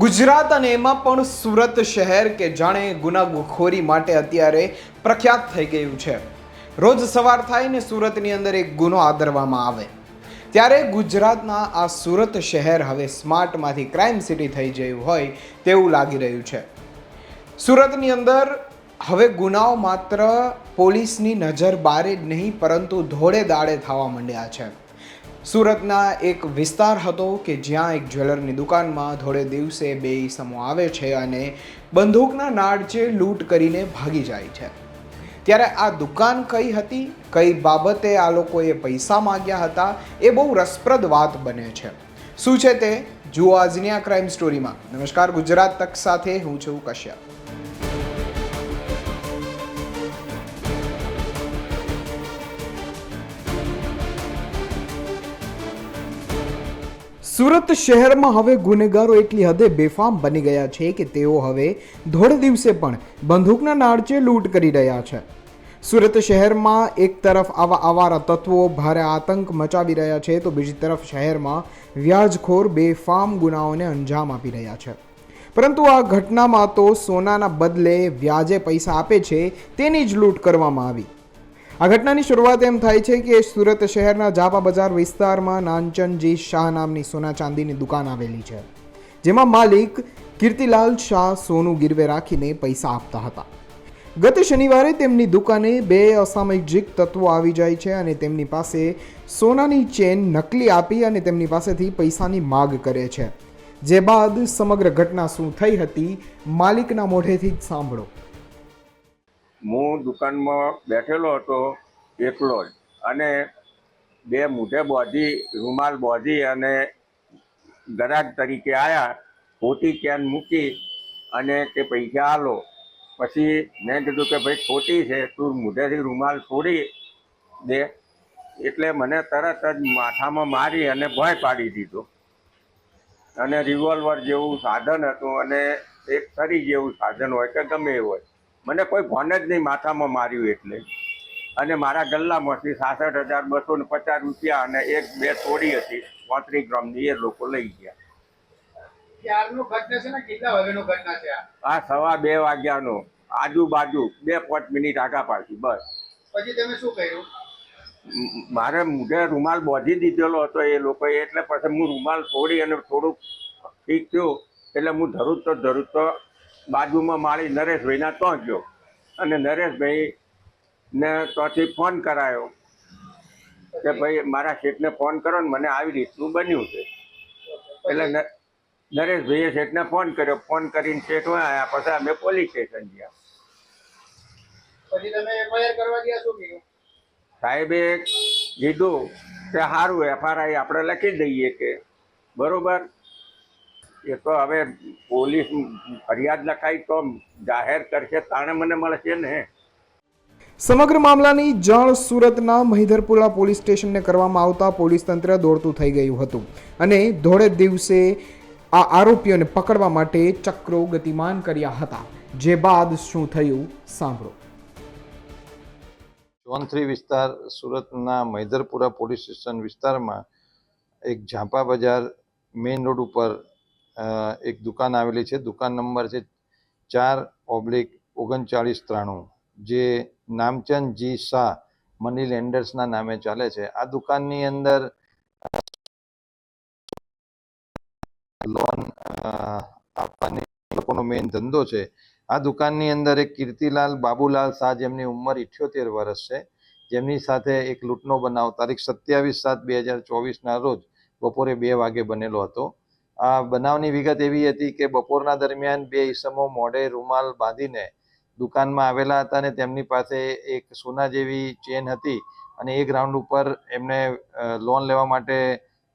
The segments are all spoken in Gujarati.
ગુજરાત અને એમાં પણ સુરત શહેર કે જાણે ગુનાખોરી માટે અત્યારે પ્રખ્યાત થઈ ગયું છે. રોજ સવાર થાય ને સુરતની અંદર એક ગુનો આદરવામાં આવે. ત્યારે ગુજરાતના આ સુરત શહેર હવે સ્માર્ટમાંથી ક્રાઇમ સિટી થઈ ગયું હોય તેવું લાગી રહ્યું છે. સુરતની અંદર હવે ગુનાઓ માત્ર પોલીસની નજર બારે જ નહીં, પરંતુ ધોળે દાડે થવા માંડ્યા છે. સુરતના એક વિસ્તાર હતો કે જ્યાં એક જ્વેલરની દુકાનમાં થોડે દિવસે બે ઈસમો આવે છે અને બંદૂકના નાડચે લૂંટ કરીને ભાગી જાય છે. ત્યારે આ દુકાન કઈ હતી, કઈ બાબતે આ લોકોએ પૈસા માંગ્યા હતા, એ બહુ રસપ્રદ વાત બને છે. શું છે તે? જુઓ આજની આ ક્રાઇમ સ્ટોરીમાં નમસ્કાર, ગુજરાત તક સાથે હું છું કશ્યપ. સુરત શહેરમાં હવે ગુનેગારો એટલી હદે બેફામ બની ગયા છે કે તેઓ હવે ધોળ દિવસે પણ બંદૂકના નાળચે લૂંટ કરી રહ્યા છે. સુરત શહેરમાં એક તરફ આવા આવારા તત્વો ભારે આતંક મચાવી રહ્યા છે તો બીજી તરફ શહેરમાં વ્યાજખોર બેફામ ગુનાઓને અંજામ આપી રહ્યા છે. પરંતુ આ ઘટનામાં તો સોનાના બદલે વ્યાજે પૈસા આપે છે તેની જ લૂંટ કરવામાં આવી. આ ઘટનાની શરૂઆત એમ થાય છે કે સુરત શહેરના જાપા બજાર વિસ્તારમાં નાનચંદજી શાહ નામની સોના ચાંદીની દુકાન આવેલી છે, જેમાં માલિક કીર્તિલાલ શાહ સોનું ગીરવે રાખીને પૈસા આપતા હતા. ગત શનિવારે તેમની દુકાને બે અસામાજિક તત્વો આવી જાય છે અને તેમની પાસે સોનાની ચેન નકલી આપી અને તેમની પાસેથી પૈસાની માગ કરે છે. જે બાદ સમગ્ર ઘટના શું થઈ હતી, માલિકના મોઢેથી જ સાંભળો. હું દુકાનમાં બેઠેલો હતો, એકલો જ. અને બે મૂઢે બોધી રૂમાલ બોધી અને ગ્રાહક તરીકે આવ્યા ખોટી કેન મૂકી અને તે પૈસા આલો. પછી મેં કીધું કે ભાઈ, ખોટી છે, તું મૂઢેથી રૂમાલ છોડી દે. એટલે મને તરત જ માથામાં મારી અને ભય પાડી દીધો. અને રિવોલ્વર જેવું સાધન હતું અને એક સરી જેવું સાધન હોય કે ગમે એ હોય. મને કોઈ ભોન જ નહીં માથામાં માર્યું એટલે. અને મારા ગલ્લામાંથી સાસઠ હજાર બસો ને પચાસ રૂપિયા અને એક બે તોડી હતી પાંત્રીસ ગ્રામની એ લોકો લઈ ગયા. આ? સવા બે વાગ્યાનો આજુબાજુ બે પાંચ મિનિટ આગા પાછી બસ. પછી તમે શું કર્યું? મારે મુઢે રૂમાલ બોધી દીધેલો હતો એ લોકોએ એટલે પછી હું રૂમાલ છોડી અને થોડુંક ઠીક થયું એટલે હું ધરું તો ધરું તો બાજુમાં મારી નરેશભાઈના તો ગયો. અને નરેશભાઈ ને ત્યાંથી ફોન કરાયો કે ભાઈ મારા શેઠને ફોન કરો ને મને આવી રીતનું બન્યું છે. એટલે નરેશભાઈએ શેઠને ફોન કર્યો. ફોન કરીને શેઠ આવ્યા પછી અમે પોલીસ સ્ટેશન ગયા. પછી તમે એફઆઈઆર કરવા ગયા શું કીધું? સાહેબે કીધું કે સારું એફઆરઆઈ આપણે લખી દઈએ કે બરોબર? એ તો હવે પોલીસ ફરિયાદ લખાઈ તો જાહેર કરશે તાણે મને મળશે ને. સમગ્ર મામલાની જાણ સુરતના મહિધરપુરા પોલીસ સ્ટેશનને કરવામાં આવતા પોલીસ તંત્ર દોડતું થઈ ગયું હતું. અને ધોળે દિવસે આ આરોપીઓને પકડવા માટે ચક્રો ગતિમાન કર્યા હતા. જે બાદ શું થયું સાંભળો. ચોનથ્રી વિસ્તાર સુરતના મૈદરપુરા પોલીસ સ્ટેશન વિસ્તારમાં એક ઝાંપા બજાર મેઇન રોડ ઉપર એક દુકાન આવેલી છે. દુકાન નંબર છે ચાર ઓબ્લિક ઓગણચાળીસ ત્રાણું. જે નામચંદ જી શાહ મની લેન્ડર્સના નામે ચાલે છે. આ દુકાનની અંદર લોન આપવાની લોકોનો મેઇન ધંધો છે. આ દુકાનની અંદર એક કીર્તિલાલ બાબુલાલ શાહ જેમની ઉંમર ઇઠ્યોતેર વર્ષ છે. જેમની સાથે એક લૂંટનો બનાવ તારીખ સત્યાવીસ સાત બે હજાર ચોવીસના રોજ બપોરે બે વાગે બનેલો હતો. આ બનાવની વિગત એવી હતી કે બપોરના દરમિયાન બે ઈસમો મોઢે રૂમાલ બાંધીને દુકાનમાં આવેલા હતા અને તેમની પાસે એક સોના જેવી ચેન હતી અને એ ગ્રાઉન્ડ ઉપર એમને લોન લેવા માટે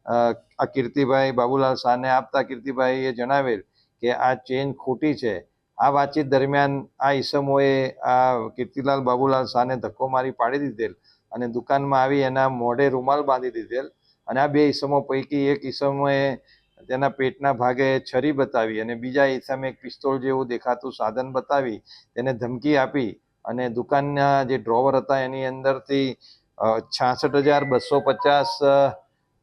આ કીર્તિભાઈ બાબુલાલ શાહને આપતા કીર્તિભાઈએ જણાવેલ કે આ ચેન ખોટી છે. આ વાતચીત દરમિયાન આ ઈસમોએ આ કીર્તિલાલ બાબુલાલ શાહને ધક્કો મારી પાડી દીધેલ અને દુકાનમાં આવી એના મોઢે રૂમાલ બાંધી દીધેલ અને આ બે ઈસમો પૈકી એક ઈસમોએ તેના પેટના ભાગે છરી બતાવી અને બીજા સામે એક પિસ્તોલ જેવું દેખાતું સાધન બતાવી તેને ધમકી આપી અને દુકાનના જે ડ્રોવર હતા એની અંદરથી છાસઠ હજાર બસો પચાસ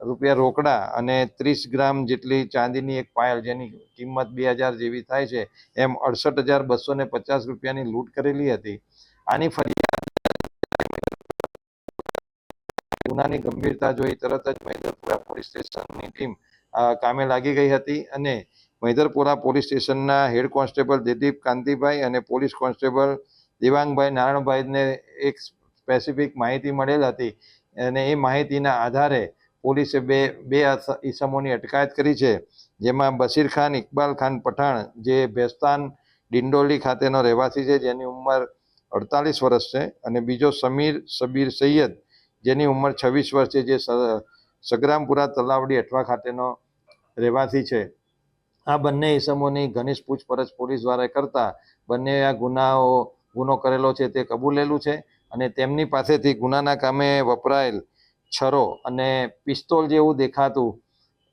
રૂપિયા રોકડા અને ત્રીસ ગ્રામ જેટલી ચાંદીની એક પાયલ જેની કિંમત બે હજાર જેવી થાય છે, એમ અડસઠ હજાર બસો ને પચાસ રૂપિયાની લૂંટ કરેલી હતી. આની ફરિયાદ ગુનાની ગંભીરતા જોઈ તરત જ મૈદરપુરા પોલીસ સ્ટેશનની ટીમ કામે લાગી ગઈ હતી અને મૈદરપુરા પોલીસ સ્ટેશનના હેડ કોન્સ્ટેબલ દિલીપ કાંતિભાઈ અને પોલીસ કોન્સ્ટેબલ દિવાંગભાઈ નારાયણભાઈને એક સ્પેસિફિક માહિતી મળેલ હતી અને એ માહિતીના આધારે પોલીસે બે બે ઈસમોની અટકાયત કરી છે, જેમાં બશીર ખાન, ઇકબાલ ખાન પઠાણ, જે ભેસ્તાન ડિંડોલી ખાતેનો રહેવાસી છે, જેની ઉંમર અડતાલીસ વર્ષ છે, અને બીજો સમીર, સબીર સૈયદ, જેની ઉંમર છવ્વીસ વર્ષ છે, જે સગ્રામપુરા તલાવડી અઠવા ખાતેનો રહેવાસી છે. આ બંને ઇસમોની ઘનિષ્ઠ પૂછપરછ પોલીસ દ્વારા કરતા બંને આ ગુનાઓ, ગુનો કરેલો છે તે કબૂલેલું છે અને તેમની પાસેથી ગુનાના કામે વપરાયેલ છરો અને પિસ્તોલ જેવું દેખાતું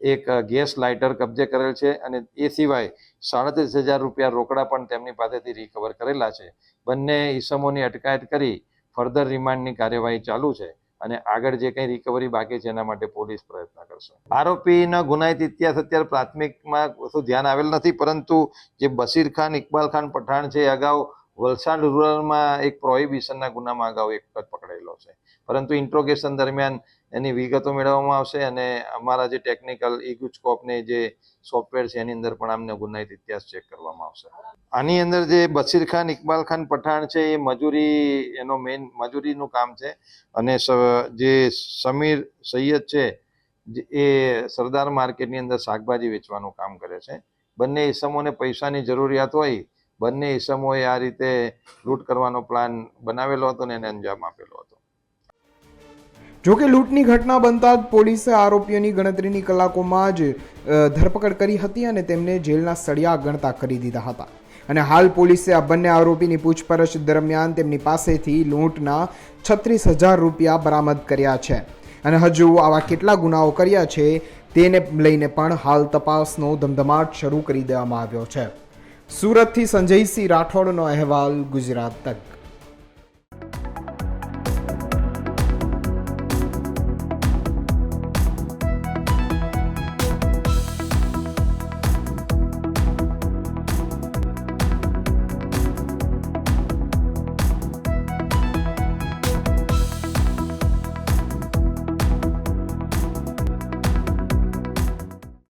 એક ગેસ લાઇટર કબજે કરેલ છે અને એ સિવાય સાડત્રીસ હજાર રૂપિયા રોકડા પણ તેમની પાસેથી રિકવર કરેલા છે. બંને ઈસમોની અટકાયત કરી ફર્ધર રિમાન્ડની કાર્યવાહી ચાલુ છે. અને આગળ જે કંઈ રિકવરી બાકી છે એના માટે પોલીસ પ્રયત્ન કરશે. આરોપીના ગુનાહિત ઇતિહાસ અત્યારે પ્રાથમિકમાં કશું ધ્યાન આવેલ નથી, પરંતુ જે બશીર ખાન, ઇકબાલ ખાન પઠાણ છે અગાઉ વલસાડ રૂરલમાં એક પ્રોહિબિશનના ગુનામાં અગાઉ એક વખત પકડાયેલો છે. પરંતુ ઇન્ટ્રોગેશન દરમિયાન એની વિગતો મેળવવામાં આવશે અને અમારા જે ટેકનિકલ ઇગુચકોપને જે સોફ્ટવેર છે એની અંદર પણ આમને ગુનાહિત ઇતિહાસ ચેક કરવામાં આવશે. આની અંદર જે બશીર ખાન, ઇકબાલ ખાન પઠાણ છે, એ મજૂરી, એનો મેઇન મજૂરીનું કામ છે. અને જે સમીર સૈયદ છે એ સરદાર માર્કેટની અંદર શાકભાજી વેચવાનું કામ કરે છે. બંને ઈસમોને પૈસાની જરૂરિયાત હોય, બંને ઈસમોએ આ રીતે લૂંટ કરવાનો પ્લાન બનાવેલો હતો ને એને અંજામ આપેલો હતો. જોકે લૂંટની ઘટના બનતા જ પોલીસે આરોપીઓની ગણતરીની કલાકોમાં જ ધરપકડ કરી હતી અને તેમને જેલના સળિયા ગણતા કરી દીધા હતા. અને હાલ પોલીસે આ બંને આરોપીની પૂછપરછ દરમિયાન તેમની પાસેથી લૂંટના છત્રીસ હજાર રૂપિયા બરામદ કર્યા છે. અને હજુ આવા કેટલા ગુનાઓ કર્યા છે તેને લઈને પણ હાલ તપાસનો ધમધમાટ શરૂ કરી દેવામાં આવ્યો છે. સુરતથી સંજયસિંહ રાઠોડનો અહેવાલ ગુજરાત તક.